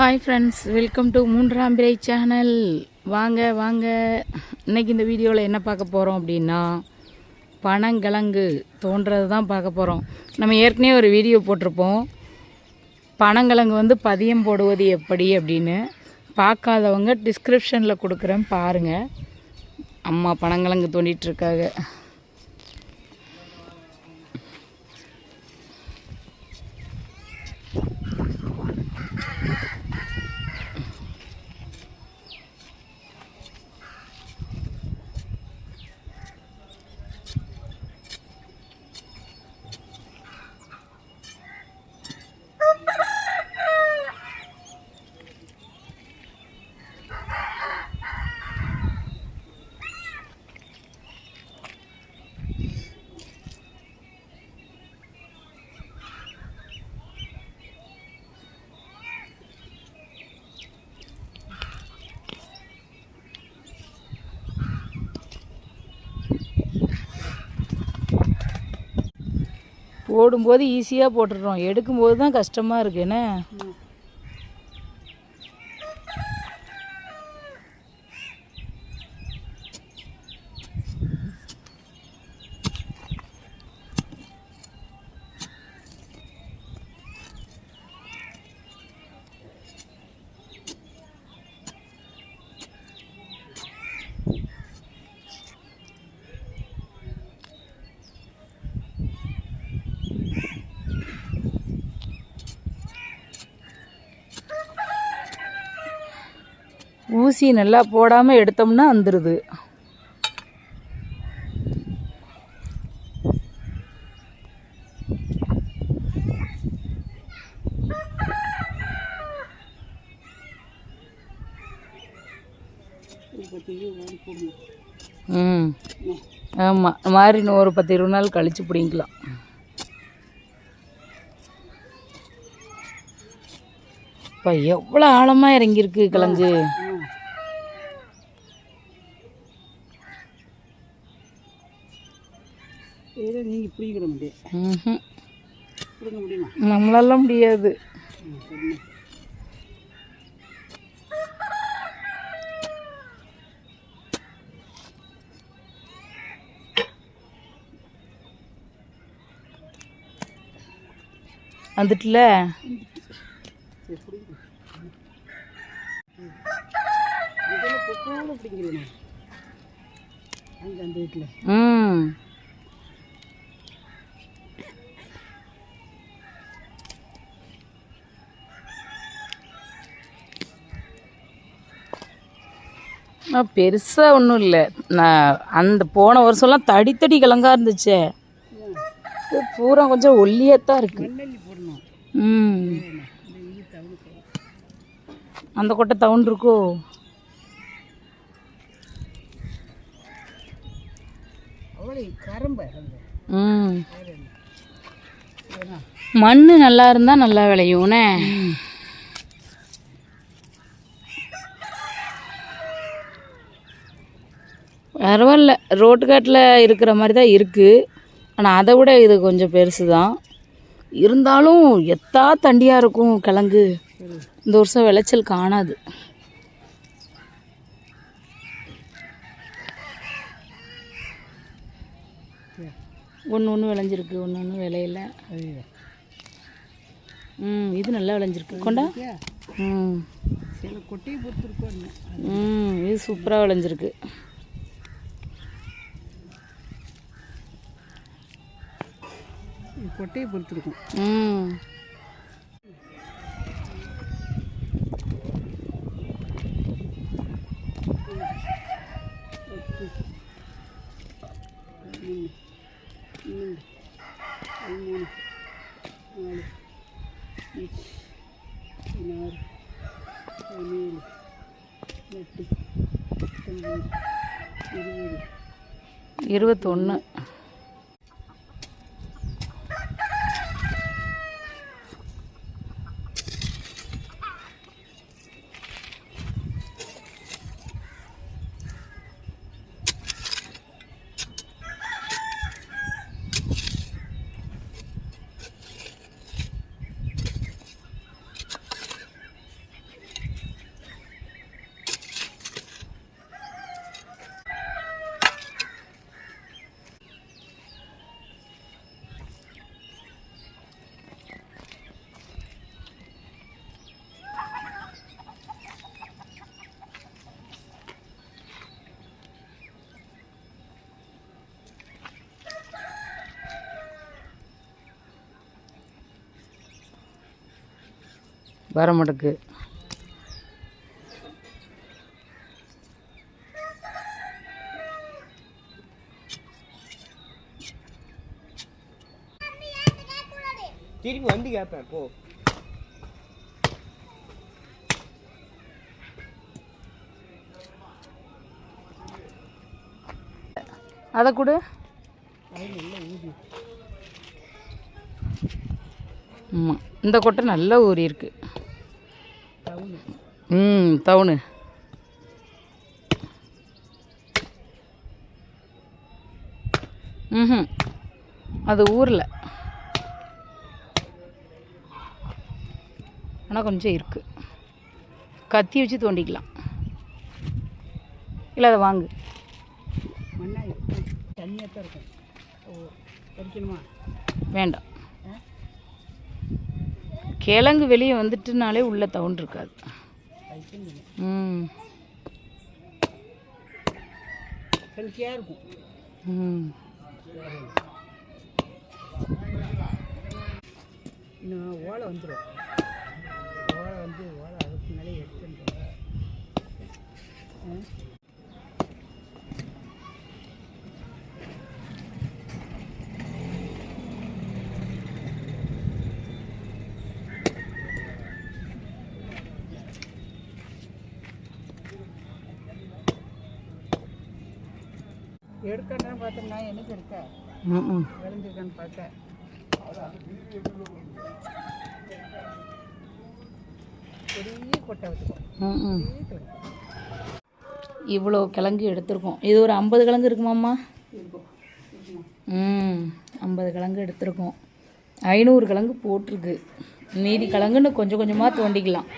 Hi friends welcome to மூன்றாம் பிறை channel வாங்க வாங்க. இன்னைக்கு இந்த வீடியோவில் என்ன பார்க்க போகிறோம் அப்படின்னா பனங்கிழங்கு தோன்றது தான் பார்க்க போகிறோம் நம்ம ஏற்கனவே ஒரு வீடியோ போட்டிருப்போம். பனங்கிழங்கு வந்து பதியம் போடுவது எப்படி அப்படின்னு பார்க்காதவங்க டிஸ்கிரிப்ஷனில் கொடுக்குறேன் பாருங்கள் அம்மா பனங்கிழங்கு தோண்டிகிட்ருக்காங்க ஓடும்போது போடும்போது ஈஸியாக போட்டுடுறோம். எடுக்கும்போது தான் கஷ்டமாக இருக்குது என்ன ஊசி நல்லா போடாமல் எடுத்தோம்னா வந்துடுது ம். ஆமாம் இந்த மாதிரி இன்னும் ஒரு பத்து இருபது நாள் கழிச்சு பிடிங்கலாம் இப்போ எவ்வளோ ஆழமாக இறங்கியிருக்கு கிழங்கு. இதை நீங்கள் பிடிக்கிற முடியும். ம்ஹும். பிடிக்க முடியுமா? நம்மளால முடியாது. வந்துட்டுல? பிடிக்கிறேன். அந்த வீட்டில். ம். பெருசாக ஒன்றும் இல்லை. நான் அந்த போன வருஷம்லாம் தடி தடி கிழங்கா இருந்துச்சே. பூரா கொஞ்சம் ஒல்லியாக தான் இருக்கு. ம். அந்த கொட்டை தவுன் இருக்கோ? ம். மண் நல்லா இருந்தால் நல்லா விளையும்னே. பரவாயில்ல. ரோட்டுக்காட்டில் இருக்கிற மாதிரி தான் இருக்குது ஆனால் அதை விட இது கொஞ்சம் பெருசு தான் இருந்தாலும் எத்தா தண்டியாக இருக்கும் கிழங்கு. இந்த வருஷம் விளைச்சல் காணாது. ஒன்று ஒன்று விளைஞ்சிருக்கு ஒன்று ஒன்று விளையல. ம் இது நல்லா விளைஞ்சிருக்கு. கொண்டா? ம். ம் இது சூப்பராக விளைஞ்சிருக்கு. கொட்டையை பொறுத்துருக்கும். ம். மூணு நாலு அஞ்சு பதினாறு பதினேழு எட்டு இருபது இருபத்தொன்று வர மாட்டேக்கு. திரும்பி வந்து கேட்பேன் போ. அதை கொடு. ஆமாம் இந்த கொட்டை நல்லா ஊறி இருக்கு ம் தவுனு ம் அது ஊரில். ஆனால் கொஞ்சம் இருக்குது கத்தி வச்சு தோண்டிக்கலாம். இல்லை அதை வாங்கு. தண்ணியாக தான் இருக்கும். வேண்டாம். கிழங்கு வெளியே வந்துட்டுனாலே உள்ள தவுண்டு இருக்காது. ம். ம். ஓலை வந்துடும் ஓலை வந்து ஓலை அதுக்கு மேலே எடுத்துட்டு எடுக்கன்னு பார்த்தோம்னா எனக்கு இருக்க ம் ம் விளைஞ்சிருக்கான்னு பார்த்தேன். பெரிய கொட்டை. இவ்வளோ கிழங்கு எடுத்திருக்கோம். இது ஒரு ஐம்பது கிழங்கு இருக்குமாம்மா? ம் ஐம்பது கிழங்கு எடுத்திருக்கோம். ஐநூறு கிழங்கு போட்டிருக்கு. மீதி கிழங்குன்னு கொஞ்சம் கொஞ்சமாக தோண்டிக்கலாம்.